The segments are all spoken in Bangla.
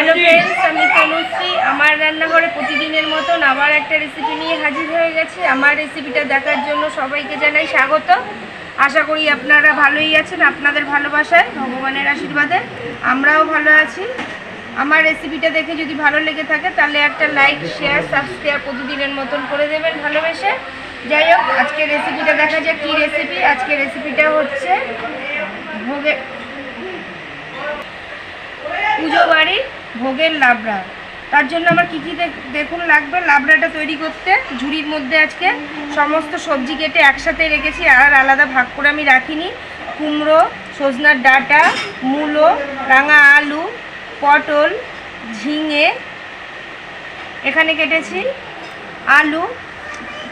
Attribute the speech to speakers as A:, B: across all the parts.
A: হ্যালো ফ্রেন্ডস আমি তনুশ্রী। আমার রান্নাঘরে প্রতিদিনের মতন আবার একটা রেসিপি নিয়ে হাজির হয়ে গেছি। আমার রেসিপিটা দেখার জন্য সবাইকে জানাই স্বাগত। আশা করি আপনারা ভালোই আছেন, আপনাদের ভালোবাসায়, ভগবানের আশীর্বাদে। আমরাও ভালো আছি। আমার রেসিপিটা দেখে যদি ভালো লেগে থাকে, তাহলে একটা লাইক শেয়ার সাবস্ক্রাইব প্রতিদিনের মতন করে দেবেন ভালোবেসে। যাই হোক, আজকে রেসিপিটা দেখা যাক কী রেসিপি আজকে রেসিপিটা হচ্ছে ভোগে পুজো বাড়ির ভোগের লাবড়া। তার জন্য আমার কী কী দেখ- দেখুন লাগবে? লাবড়াটা তৈরি করতে, ঝুড়ির মধ্যে আজকে সমস্ত সবজি কেটে একসাথে রেখেছি, আর আলাদা ভাগ করে আমি রাখিনি। কুমড়ো, সজনার ডাটা, মূলো, রাঙা আলু, পটল, ঝিঙে, এখানে কেটেছি। আলু,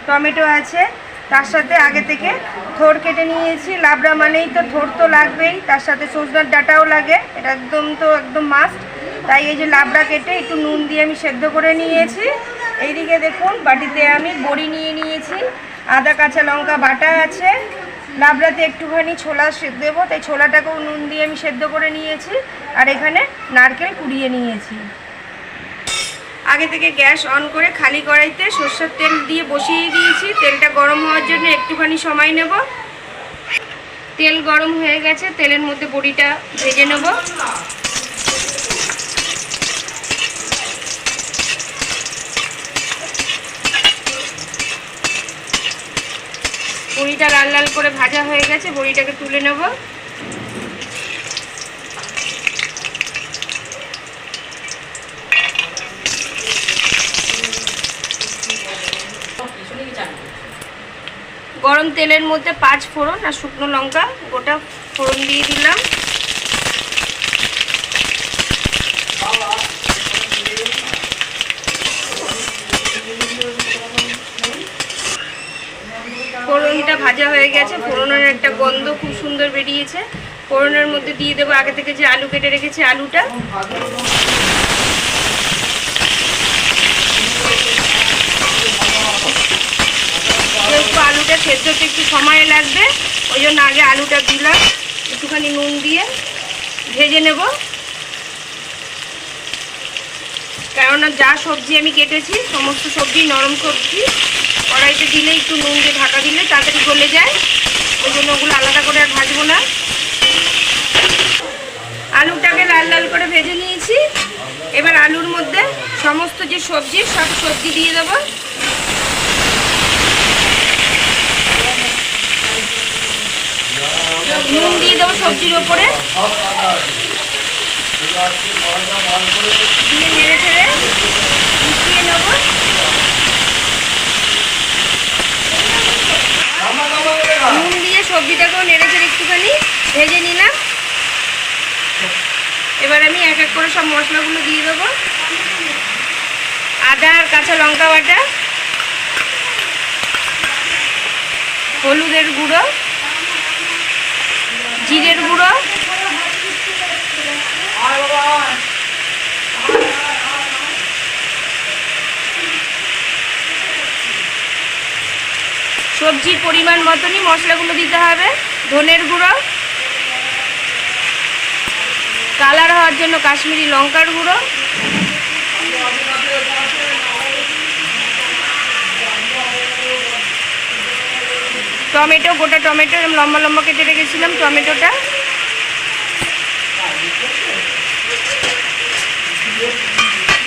A: টমেটো আছে। তার সাথে আগে থেকে থোর কেটে নিয়েছি। লাবড়া মানেই তো থোর তো লাগবেই, তার সাথে সজনার ডাটাও লাগে। এটা একদম তো একদম মাস্ট তাই এই যে লাবড়া কেটে একটু নুন দিয়ে আমি সেদ্ধ করে নিয়েছি। এইদিকে দেখুন, বাটিতে আমি বড়ি নিয়ে নিয়েছি। আদা, কাঁচা লঙ্কা, বাটা আছে। লাবড়াতে একটুখানি ছোলা দেবো, তাই ছোলাটাকেও নুন দিয়ে আমি সেদ্ধ করে নিয়েছি। আর এখানে নারকেল কুড়িয়ে নিয়েছি। আগে থেকে গ্যাস অন করে খালি কড়াইতে সর্ষের তেল দিয়ে বসিয়ে দিয়েছি। তেলটা গরম হওয়ার জন্য একটুখানি সময় নেব। তেল গরম হয়ে গেছে, তেলের মধ্যে বড়িটা ভেজে নেব। বড়িটা লাল লাল করে ভাজা হয়ে গেছে, বড়িটাকে তুলে নেব। গরম তেলের মধ্যে পাঁচ ফোড়ন আর শুকনো লঙ্কা, গোটা ফোড়ন দিয়ে দিলাম। ফোড়নটা ভাজা হয়ে গেছে। ফোড়নের একটা গন্ধ খুব সুন্দর বেরিয়েছে। ফোড়নের মধ্যে দিয়ে দেবো আগে থেকে যে আলু কেটে রেখেছি আলুটা। আলুটা সেদ্ধ হতে একটু সময় লাগবে। ওই জন্য আগে আলুটা দিলাম। একটুখানি নুন দিয়ে ভেজে নেব। কেননা যা সবজি আমি কেটেছি, সমস্ত সবজি নরম সবজি। কড়াইতে দিলে একটু নুন দিয়ে ঢাকা দিলে তাড়াতাড়ি গলে যায়। ওই জন্য ওগুলো আলাদা করে আর ভাজবো না। আলুটাকে লাল লাল করে ভেজে নিয়েছি। এবার আলুর মধ্যে সমস্ত যে সবজি, সব সবজি দিয়ে দেবো। নুন দিয়ে দেবো সবজির ওপরে। দিয়ে নেড়ে ছেড়ে মিশিয়ে নেব। নুন দিয়ে সবজিটাকেও নেড়ে ছেড়ে একটুখানি ভেজে নিলাম। এবার আমি এক এক করে সব মশলাগুলো দিয়ে দেবো। আদা আর কাঁচা লঙ্কা বাটা, হলুদের গুঁড়ো, জিরের গুঁড়ো সবজির পরিমাণ মতনই মশলাগুলো দিতে হবে, ধনের গুঁড়ো, কালার হওয়ার জন্য কাশ্মীরি লঙ্কার গুঁড়ো, টমেটো, গোটা টমেটো লম্বা লম্বা কেটে রেখেছিলাম টমেটোটা।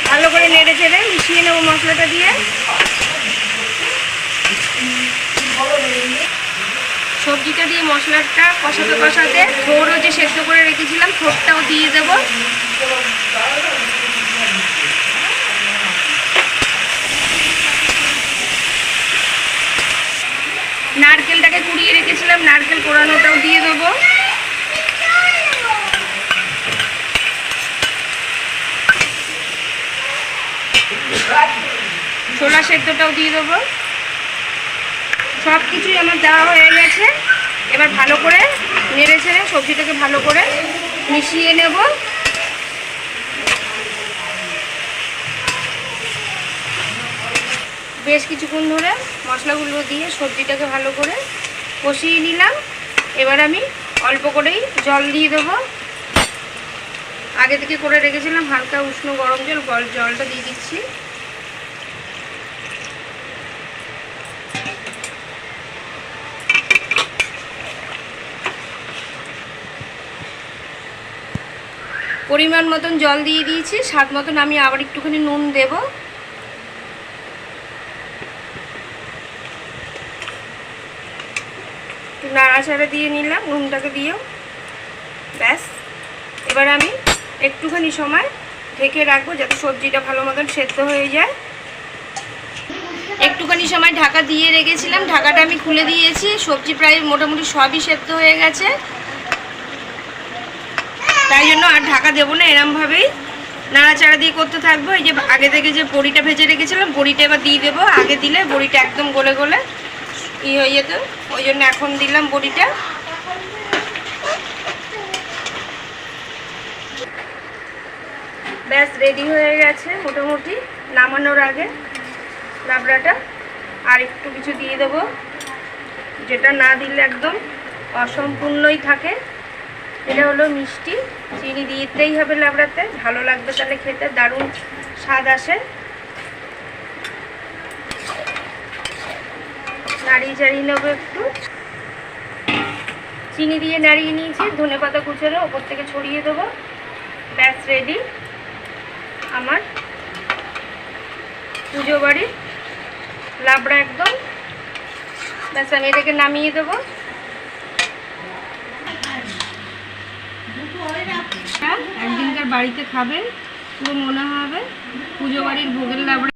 A: ভালো করে নেড়ে চেড়ে মিশিয়ে নেব মশলাটা দিয়ে। সবজিটা দিয়ে মশলাটা কষাতে কষাতে থোড়ও যে সেদ্ধ করে রেখেছিলাম, থোড়টাও দিয়ে দেবো। নারকেলটাকে কুড়িয়ে রেখেছিলাম, নারকেল কোড়ানোটাও দিয়ে দেবো। ছোলা সেদ্ধটাও দিয়ে দেবো। সব কিছুই আমার দেওয়া হয়ে গেছে। এবার ভালো করে নেড়ে ছেড়ে সবজিটাকে ভালো করে মিশিয়ে নেব। বেশ কিছুক্ষণ ধরে মশলাগুলো দিয়ে সবজিটাকে ভালো করে কষিয়ে নিলাম। এবার আমি অল্প করেই জল দিয়ে দেবো। আগে থেকে করে রেখেছিলাম হালকা উষ্ণ গরম জল জলটা দিয়ে দিচ্ছি। পরিমাণ মতন জল দিয়ে দিয়েছি, স্বাদ মতন আমি আবার একটুখানি নুন দেব। নাড়াচাড়া দিয়ে নিলাম, নুনটাকে দিয়েও। ব্যাস, এবার আমি একটুখানি সময় ঢেকে রাখব যাতে সবজিটা ভালো মতন সেদ্ধ হয়ে যায়। একটুখানি সময় ঢাকা দিয়ে রেখেছিলাম, ঢাকাটা আমি খুলে দিয়েছি, সবজি প্রায় মোটামুটি সবই সেদ্ধ হয়ে গেছে। তাই জন্য আর ঢাকা দেবো না এরমভাবেই। নাড়াচাড়া দিয়ে করতে থাকব। এই যে আগে থেকে যে বড়িটা ভেজে রেখেছিলাম, বড়িটা এবার দিয়ে দেবো। আগে দিলে বড়িটা একদম গলে গলে ই হয়ে যেত। ওই জন্য এখন দিলাম বড়িটা। ব্যাস, রেডি হয়ে গেছে মোটামুটি নামানোর আগে লাবড়াটা। আর একটু কিছু দিয়ে দেবো। যেটা না দিলে একদম অসম্পূর্ণই থাকে। এটা হলো মিষ্টি। চিনি দিতেই হবে লাবড়াতে ভালো লাগবে তাহলে খেতে। দারুণ স্বাদ আসে। নাড়িয়ে চাড়িয়ে নেব একটু। চিনি দিয়ে নাড়িয়ে নিয়েছি। ধনে পাতা কুচেরো ওপর থেকে ছড়িয়ে দেবো। ব্যাস রেডি আমার পুজো বাড়ির লাবড়া একদম। ব্যাস, আমি এটাকে নামিয়ে দেবো। একদিনকার বাড়িতে খাবেন পুরো মনে হবে। পুজো বাড়ির ভোগের লাবড়া।